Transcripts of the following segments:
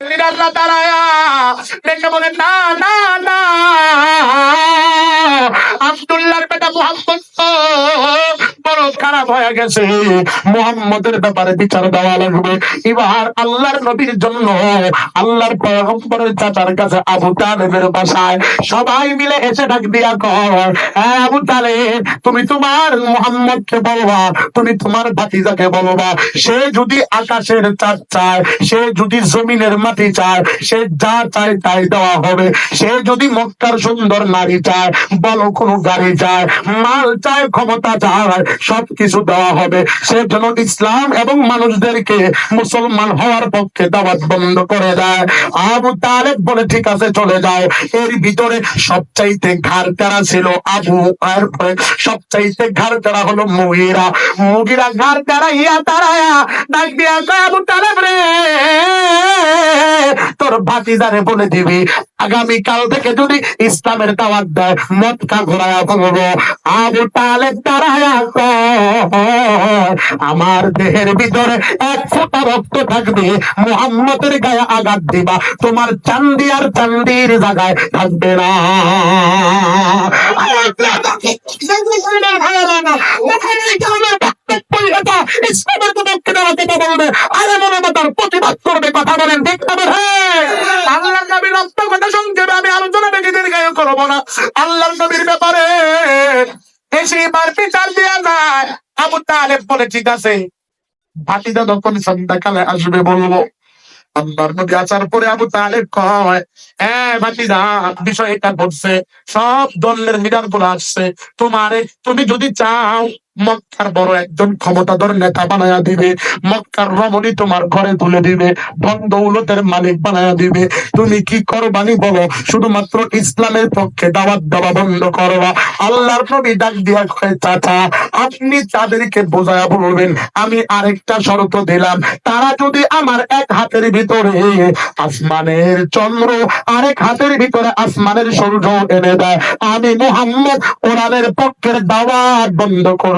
লিডাররা দাঁড়ায়া দেখে বলে না না না। আব্দুল্লাহর বেটা মোহাম্মদ বড় খারাপ হয়ে গেছে। মোহাম্মদের ব্যাপারে বিচার দেওয়া লাগবে। এবার আল্লাহর নবীর জন্য আল্লাহর পয়গম্বরের চাচার কাছে আবু তালেবের বাসায় সবাই মিলে এসে ডাক দিয়া কর আবু তালেব, তুমি তোমার মোহাম্মদকে বলবা, তুমি তোমার ভাতিজাকে বলবা, সে যদি আকাশের চাঁদ চায়, সে যদি জমিনের মাটি চায়, সে যা চায় তাই দেওয়া হবে। সে যদি মক্কার সুন্দর নারী চায়, বলো কোনো গাড়ি চায়, মাল চায়, ক্ষমতা চায়, সবকিছু দেওয়া হবে। সে যেন ইসলাম এবং মানুষদেরকে মুসলমান হওয়ার পক্ষে দাওয়াত বন্ধ করে দেয়। আবু তালেব বলে, ঠিক আছে, চলে যাও। এর ভিতরে সবচাইতে ঘাড় তেরা ছিল আবু এরপরে সবচাইতে ঘাড় তেরা হলো মুগিরা। মুগিরা ঘাড় তেরা ইয়া তারায়া ডাক দিয়া আবু তালেব রে, তোর ভাতিজারে বলে দিবি আগামী কাল থেকে যদি ইসলামের দাওয়াত দেয় মটকা ঘোরায়া বলব আবু তারায়া কয়, আমার দেহের ভিতরে এক ফোঁটা রক্ত থাকবে মোহাম্মদের গায়ে আঘাত দিবা তোমার চান্দি আর চান্দির জায়গায় থাকবে না। ইসলামের মনে করবে কথা বলেন ঠিক না হ্যাঁ আল্লাহ নবীর রক্ত কথা সংক্ষেপে আমি আলোচনা বেশি করব না। আল্লাহ নবীর ব্যাপারে এসে বিচার দেওয়া যায় আবু তালেব বলে, ঠিক আছে ভাতিদা যখন সন্ধ্যাকালে আসবে বলব। আল্লাহর পরে আবু বিষয় এটা ঘটছে। সব দলের লিডারগুলো আসছে। তোমারে, তুমি যদি চাও মক্কার বড় একজন ক্ষমতাধর নেতা বানায়া দিবে। মক্কার রমণী তোমার ঘরে তুলে দিবে। ধন দৌলতের মালিক বানায়া দিবে। তুমি কি করবানি বলো? শুধুমাত্র ইসলামের পক্ষে দাওয়াত দেওয়া বন্ধ করবা। আল্লাহর নবী ডাক দিয়া কয়, চাচা, আপনি তাদেরকে বোঝায়া বলবেন, আমি আরেকটা শর্ত দিলাম। তারা যদি আমার এক হাতের ভিতরে আসমানের চন্দ্র, আরেক হাতের ভিতরে আসমানের সূর্য এনে দেয়, আমি মোহাম্মদ কোরআনের পক্ষের দাওয়াত বন্ধ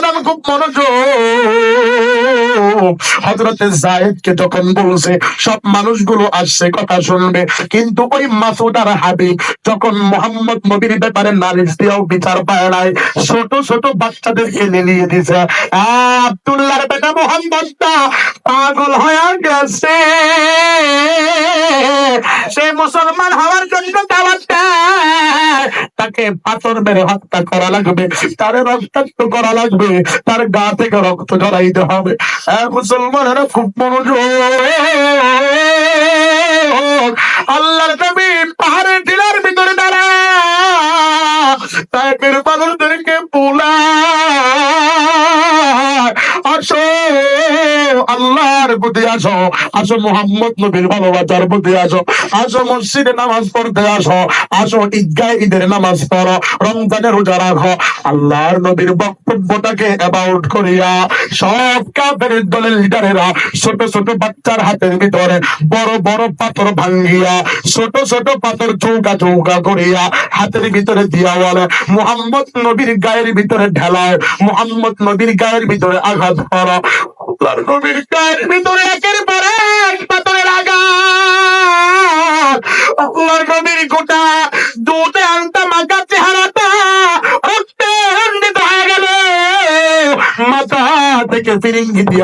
বাদাম খুব মনোযোগ। হযরতে জায়েদকে যখন বলছে, সব মানুষগুলো আসছে, কথা শুনবে। কিন্তু ওই মাসুদ আর হাবিব যখন মোহাম্মদ নবীর ব্যাপারে নালিশ দিয়েও বিচার পায় নাই, ছোট ছোট বাচ্চাদেরকে নিয়ে দিছে। আব্দুল্লাহর বেটা মোহাম্মদটা পাগল হয়ে গেছে। সে মুসলমান হওয়ার জন্য দাওয়াত। তাকে পাথর মেরে হত্যা করা লাগবে, তার রক্তাক্ত করা লাগবে, তার গা থেকে রক্ত ঝরাইতে হবে। মুসলমানেরা খুব মনোযোগ। আল্লাহর নবী পাহাড়ের টিলার ভিতরে দাঁড়া। তাকে পাগলদেরকে পোলা আসো মোহাম্মদ নবীর ভালোবাসার প্রতি আসো। আসো মসজিদে নামাজ পড়তে আসো। আসো ঈদগাহ ঈদের নামাজ পড়ো। রমজানের রোজা রাখো। আল্লাহর নবীর বক্তব্যটাকে অ্যাবাউট করিয়া সব কাফের দলের লিডারেরা ছোট ছোট বাচ্চার হাতের ভিতরে বড় বড় পাথর ভাঙ্গিয়া ছোট ছোট পাথর চৌকা চৌকা করিয়া হাতের ভিতরে দিয়া বলে, মোহাম্মদ নবীর গায়ের ভিতরে ঢেলায়, মোহাম্মদ নবীর গায়ের ভিতরে আঘাত করা। নবীর গায়ের ভিতরে একের আল্লাহর নবীর গোটা চেহারাটা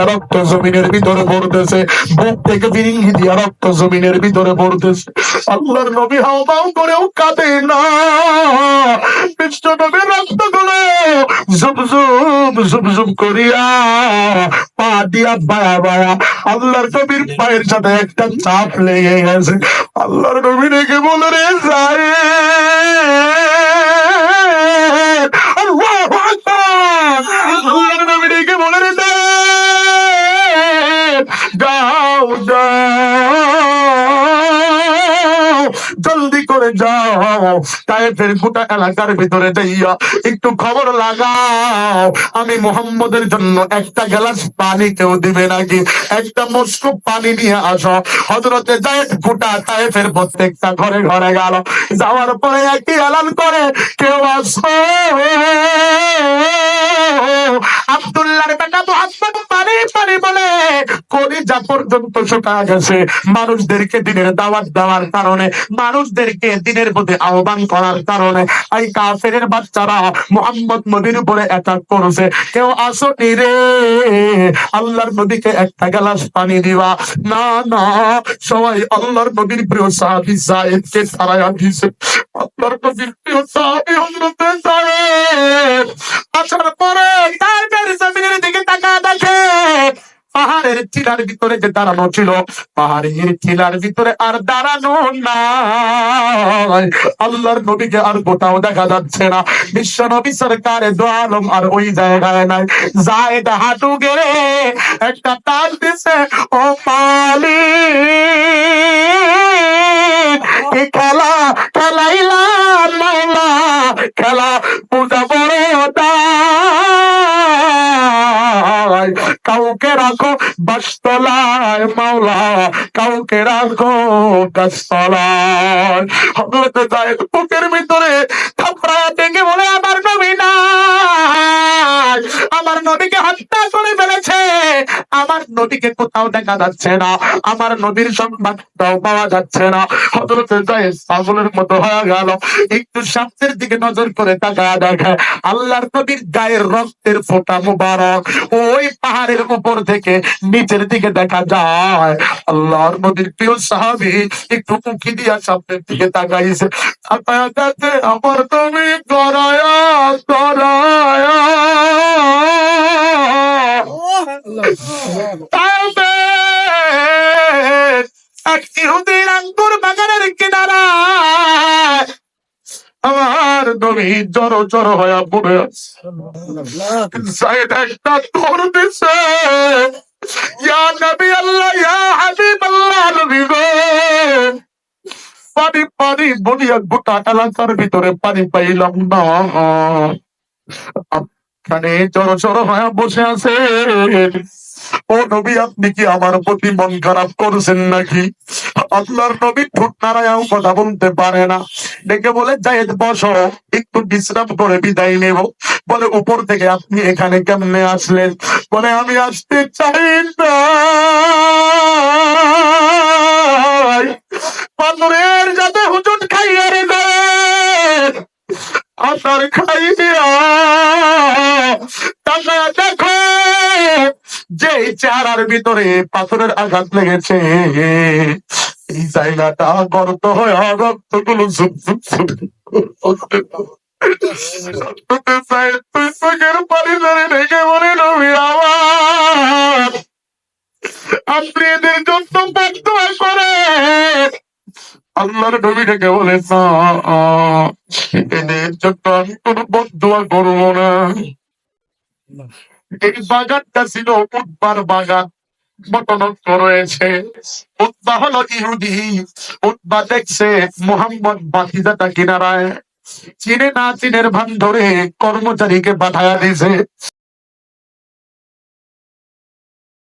রক্তে জমিনের ভিতরে পড়তেছে, বুক থেকে ফিরিঙ্গি দিয়া রক্ত জমিনের ভিতরে পড়তেছে। আল্লাহর নবী হাও বাউ করেও কাঁদে না। রক্ত জুম জুম জুম জুম করিয়া পা দিয়া বায়া বায়া আল্লাহর নবীর পায়ের সাথে একটা চাপ লেগে গেছে। আল্লাহর নবী রেখে বলে রে যায় ভিতরে যাও। তাইফের গোটা এলাকার ভিতরে যাইয়া একটু খবর লাগাও। আমি মোহাম্মদের জন্য একটা গ্লাস পানি কেউ দিবে নাকি? একটা মস্কো পানি নিয়ে আসো। হজরতে জায়েদ গোটা তাইফের প্রত্যেকটা ঘরে ঘরে গেল। যাওয়ার পরে একই এলান করে, কেউ আসো পর্যন্ত শুকা গেছে। মানুষদেরকে দিনের দাওয়াত দেওয়ার কারণে, মানুষদেরকে দিনের প্রতি আহ্বান করার কারণে এই কাফেরের বাচ্চারা মোহাম্মদ নবীর উপরে অ্যাটাক করেছে। কেউ আসনি রে, আল্লাহর নবীকে একটা গ্লাস পানি দিবা। না না, সবাই আল্লাহর নবীর প্রিয় সাহাবি সাহেবকে ছাড়াইয়া দিছে। আল্লাহর নবীর প্রিয় সাহাবি হজরতে সাহেব আসার পরে তার জমিনের দিকে তাকা দেখে পাহাড়ের টিলার ভিতরে যে দাঁড়ানো ছিল, পাহাড়ের টিলার ভিতরে আর দাঁড়ানো না আল্লাহর নবীকে আর গোটাও দেখা যাচ্ছে না। বিশ্ব নবী সরকারে দোয়ালম আর ওই জায়গায় নাই। জায়দ হাঁটু গেড়ে একটা তাল দিছে, ও পালি বাসতলায় মাওলা, কাউকে রাখো গাছতলায় হজরতে যায় বুকের ভিতরে থাপড়া ডেঙ্গে বলে, আমার নবী না আমার নবীকে হত্যা করে ফেলেছে। আমার নবীকে কোথাও দেখা যাচ্ছে না। আমার নবীর সংবাদটাও পাওয়া যাচ্ছে না। হজরতে পাগলের মতো হয়ে গেল। একটু সামনের দিকে নজর করে তাকা দেখে আল্লাহর নবীর গায়ের রক্তের ফোঁটা মুবারক। ওই পাহাড়ের উপর থেকে নিচের দিকে দেখা যায়। আল্লাহর নবীর প্রিয় সাহাবি একটু উঁকি দিয়া সামনের দিকে তাকাইছে। আমার তুমি করায়া করায়া এক ইহুদির আঙ্গুর বাগানের কিনারায় আমার নবী জড়ো জড়ো হয়ে পড়ে। আছে একটা তোর দিছে। ইয়া নবী আল্লাহ, ইয়া হাবিব আল্লাহ নবী গো। পানি পানি বলিয়া গোটা এলাকার ভিতরে পানি পাইলাম না। খানে চড়ো চড়ো হয়ে বসে আছে। ও নবী, আপনি কি আমার প্রতি মন খারাপ করছেন নাকি? আল্লাহর নবী ঠোঁট নাড়ায়াও কথা বলতে পারে না। ডেকে বলে, জায়েদ, বসো। একটু বিশ্রাম করে বিদায় নেব। বলে, উপর থেকে আপনি এখানে কেমনে আসলেন? বলে, আমি আসতে চাই না। যাতে হুজুট খাইয়ে রে আসার খাই যে চেহারার ভিতরে পাথরের আঘাত লেগেছে, এই জায়গাটা গর্ত হয়ে রক্তগুলো ঝুপ ঝুপ ঝুপ এদের জন্য বদুয়া করে আল্লাহর নবী ডেকে বলে, না, এদের আমি কোনো বদুয়া করব না। এই বাগানটা ছিল উদ্বার বাগান। মতনক্য রয়েছে উদ্বা হলো ইহুদি। উদ্বা দেখছে মোহাম্মদ বাতিদাতা কিনারায়। চিনে না চিনের ভান ধরে কর্মচারীকে পাঠায়া দিয়েছে।